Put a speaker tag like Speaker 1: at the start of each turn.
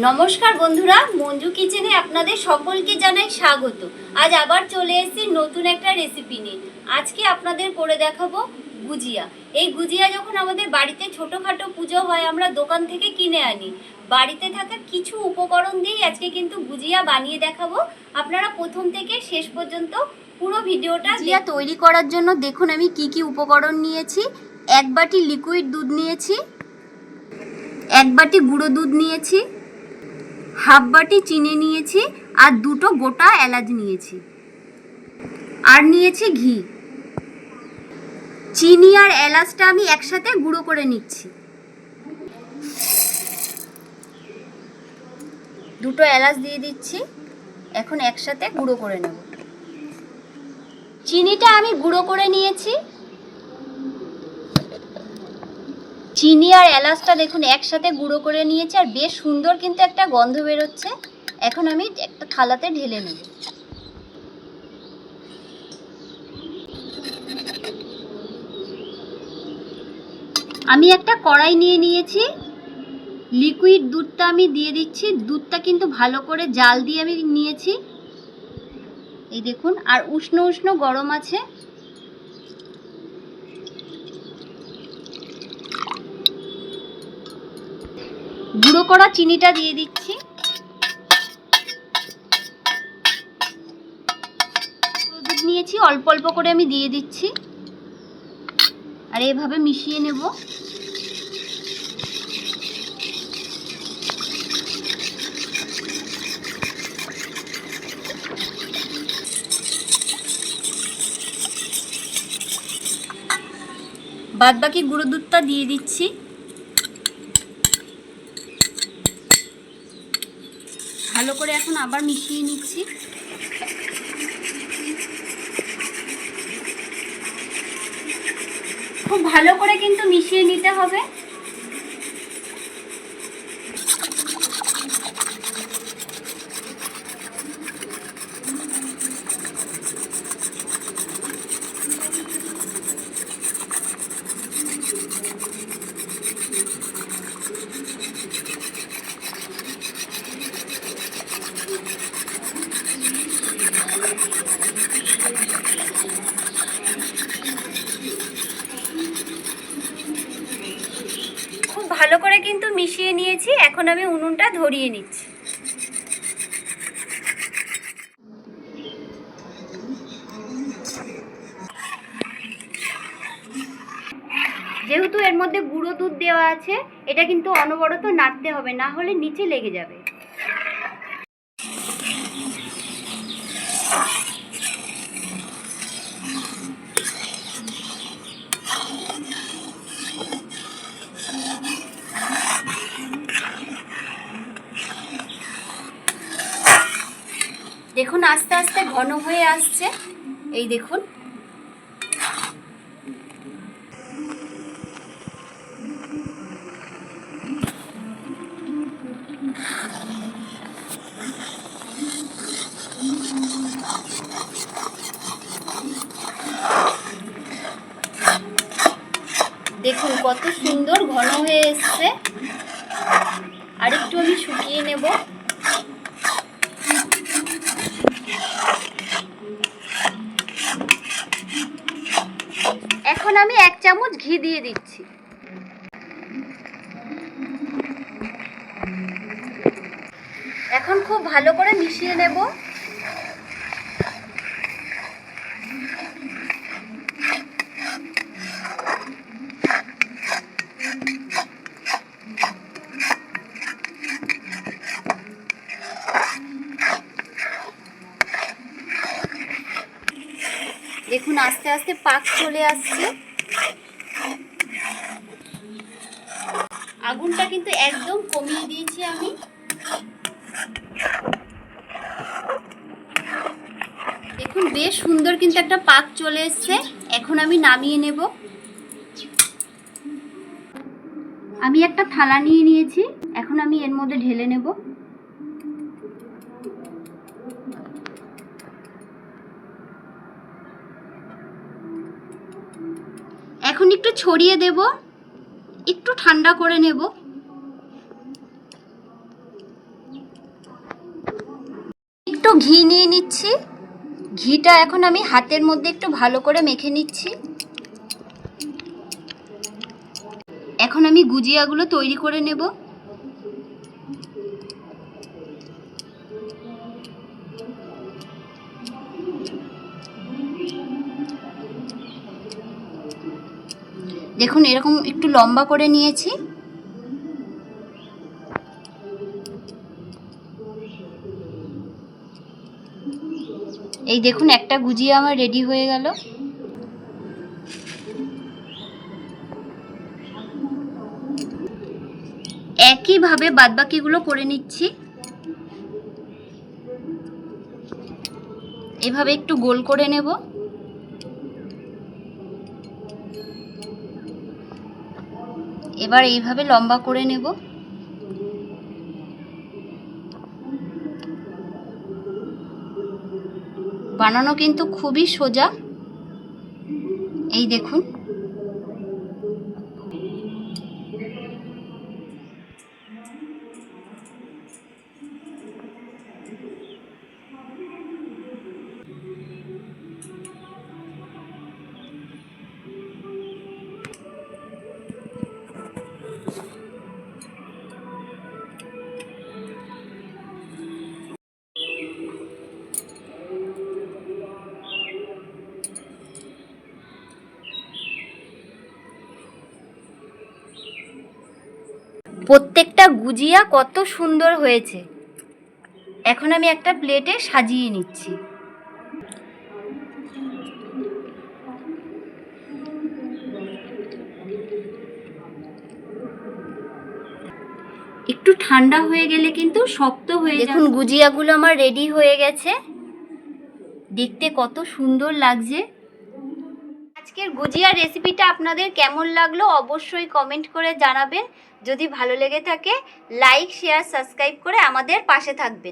Speaker 1: নমস্কার বন্ধুরা, মঞ্জু কিচেনে আপনাদের সকলকে জানাই স্বাগত। আজ আবার চলে এসেছি নতুন একটা রেসিপি নিয়ে। আজকে আপনাদের করে দেখাবো গুজিয়া। এই গুজিয়া যখন আমাদের বাড়িতে ছোটোখাটো পুজো হয়, আমরা দোকান থেকে কিনে আনি। বাড়িতে থাকা কিছু উপকরণ দিয়েই আজকে কিন্তু গুজিয়া বানিয়ে দেখাবো। আপনারা প্রথম থেকে শেষ পর্যন্ত পুরো ভিডিওটা গুজিয়া তৈরি করার জন্য দেখুন আমি কি কি উপকরণ নিয়েছি। এক বাটি লিকুইড দুধ নিয়েছি। এক বাটি গুঁড়ো দুধ নিয়েছি। হাফ বাটি চিনি নিয়েছি আর দুটো গোটা এলাচ নিয়েছি। আর নিয়েছি ঘি। চিনি আর এলাচটা আমি একসাথে গুঁড়ো করে নিচ্ছি। দুটো এলাচ দিয়ে দিচ্ছি। এখন একসাথে গুঁড়ো করে নেব। চিনিটা আমি গুঁড়ো করে নিয়েছি। চিনি আর এলাচটা দেখুন একসাথে গুঁড়ো করে নিয়েছি আর বেশ সুন্দর কিন্তু একটা গন্ধ বেরোচ্ছে। এখন আমি একটা থালাতে ঢেলে নেব। আমি একটা কড়াই নিয়ে নিয়েছি। লিকুইড দুধটা আমি দিয়ে দিচ্ছি। দুধটা কিন্তু ভালো করে জাল দিয়ে আমি নিয়েছি। এই দেখুন, আর উষ্ণ উষ্ণ গরম আছে। গুঁড়ো করা চিনিটা দিয়ে দিচ্ছি। দুধ নিয়েছি, অল্প অল্প করে আমি দিয়ে দিচ্ছি। আর এভাবে মিশিয়ে নেব। বাদ বাকি গুঁড়ো দুধটা দিয়ে দিচ্ছি ভালো করে এখন আবার মিশিয়ে নিচ্ছি। খুব ভালো করে কিন্তু মিশিয়ে নিতে হবে খুব ভালো করে নিয়েছি, এখন আমি উনুনটা ধরিয়ে নিচ্ছি। যেহেতু এর মধ্যে গুঁড়ো দুধ দেওয়া আছে, এটা কিন্তু অনবরত নাড়তে হবে, না হলে নিচে লেগে যাবে। আস্তে আস্তে ঘন হয়ে আসছে। এই দেখুন। দেখুন, কত সুন্দর ঘন হয়ে এসছে। আরেকটু আমি শুকিয়ে নেব। এখন আমি এক চামচ ঘি দিয়ে দিচ্ছি। এখন খুব ভালো করে মিশিয়ে নেব। দেখুন, আস্তে আস্তে পাক চলে আসছে। আগুনটা কিন্তু একদম কমিয়ে দিয়েছি আমি। দেখুন, বেশ সুন্দর কিন্তু একটা পাক চলে এসছে। এখন আমি নামিয়ে নেব। আমি একটা থালা নিয়ে নিয়েছি। এখন আমি এর মধ্যে ঢেলে নেব। এখন একটু ছড়িয়ে দেব, একটু ঠান্ডা করে নেব। একটু ঘি নিয়ে নিচ্ছি। ঘিটা এখন আমি হাতের মধ্যে একটু ভালো করে মেখে নিচ্ছি। এখন আমি গুজিয়াগুলো তৈরি করে নেব। দেখুন, এরকম একটু লম্বা করে নিয়েছি। এই দেখুন, একটা গুজিয়া আমার রেডি হয়ে গেল। একইভাবে বাদবাকিগুলো করে নিচ্ছি। এভাবে একটু গোল করে নেব। এবার এইভাবে লম্বা করে নেব। বানানো কিন্তু খুবই সোজা। এই দেখুন। প্রত্যেকটা গুজিয়া কত সুন্দর হয়েছে। এখন আমি একটা প্লেটে সাজিয়ে নিচ্ছি। একটু ঠান্ডা হয়ে গেলে কিন্তু শক্ত হয়ে দেখুন গুজিয়াগুলো আমার রেডি হয়ে গেছে। দেখতে কত সুন্দর লাগছে। আজকের গুজিয়া রেসিপিটা আপনাদের কেমন লাগল অবশ্যই কমেন্ট করে জানাবেন। যদি ভালো লেগে থাকে লাইক শেয়ার সাবস্ক্রাইব করে আমাদের পাশে থাকবেন।